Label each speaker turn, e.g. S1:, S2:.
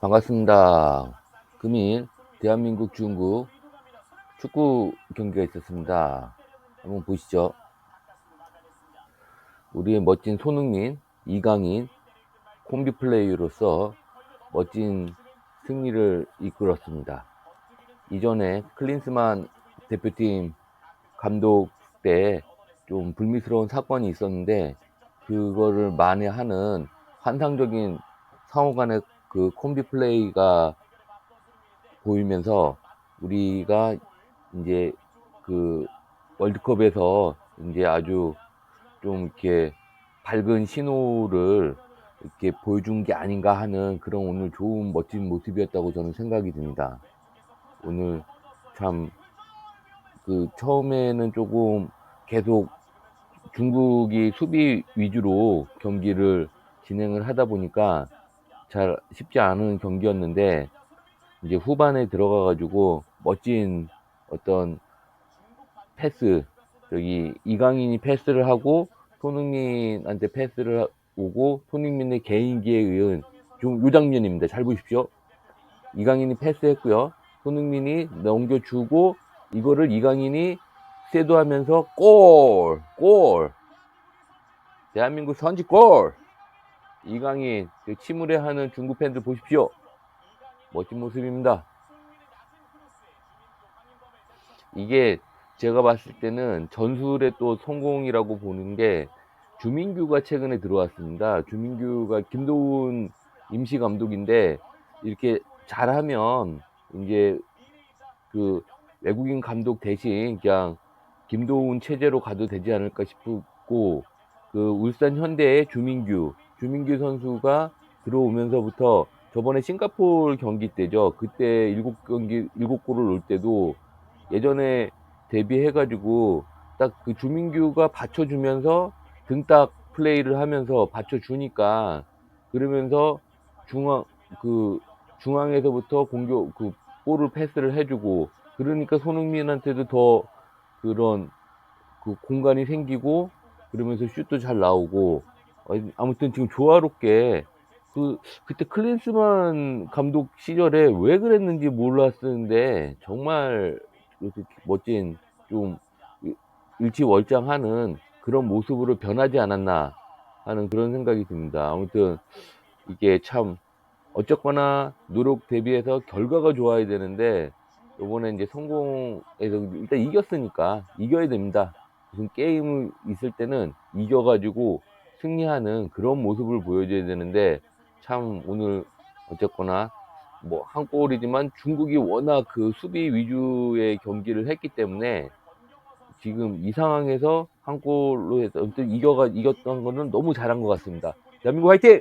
S1: 반갑습니다. 금일 대한민국 중국 축구 경기가 있었습니다. 한번 보시죠. 우리의 멋진 손흥민, 이강인 콤비 플레이로서 멋진 승리를 이끌었습니다. 이전에 클린스만 대표팀 감독 때 좀 불미스러운 사건이 있었는데 그거를 만회하는 환상적인 상호 간의 그 콤비 플레이가 보이면서 우리가 이제 그 월드컵에서 이제 아주 좀 이렇게 밝은 신호를 이렇게 보여준 게 아닌가 하는 그런 오늘 좋은 멋진 모습이었다고 저는 생각이 듭니다. 오늘 참 그 처음에는 조금 계속 중국이 수비 위주로 경기를 진행을 하다 보니까 잘 쉽지 않은 경기였는데 이제 후반에 들어가 가지고 멋진 어떤 패스 저기 이강인이 패스를 하고 손흥민한테 패스를 오고 손흥민의 개인기에 의한 좀 요 장면입니다. 잘 보십시오. 이강인이 패스했고요. 손흥민이 넘겨주고 이거를 이강인이 쇄도하면서 골! 골! 대한민국 선지골! 이강인 그 침울해 하는 중국 팬들 보십시오. 멋진 모습입니다. 이게 제가 봤을 때는 전술의 또 성공이라고 보는 게 주민규가 최근에 들어왔습니다. 주민규가 김도훈 임시 감독인데 이렇게 잘하면 이제 그 외국인 감독 대신 그냥 김도훈 체제로 가도 되지 않을까 싶고 그 울산 현대의 주민규 주민규 선수가 들어오면서부터 저번에 싱가포르 경기 때죠. 그때 일곱 경기 일곱 골을 넣을 때도 예전에 데뷔해가지고 딱 그 주민규가 받쳐주면서 등딱 플레이를 하면서 받쳐주니까 그러면서 중앙 그 중앙에서부터 공격 그 볼을 패스를 해주고 그러니까 손흥민한테도 더 그런 그 공간이 생기고 그러면서 슛도 잘 나오고 어, 아무튼 지금 조화롭게 그 그때 클린스만 감독 시절에 왜 그랬는지 몰랐었는데 정말 이렇게 멋진 좀 일치월장하는 그런 모습으로 변하지 않았나 하는 그런 생각이 듭니다. 아무튼 이게 참 어쨌거나 노력 대비해서 결과가 좋아야 되는데 요번에 이제 성공해서 일단 이겼으니까 이겨야 됩니다. 무슨 게임을 있을 때는 이겨가지고 승리하는 그런 모습을 보여줘야 되는데 참 오늘 어쨌거나 뭐 한 골이지만 중국이 워낙 그 수비 위주의 경기를 했기 때문에 지금 이 상황에서 한 골로 해서 아무튼 이겨가 이겼던 거는 너무 잘한 것 같습니다. 대한민국 화이팅!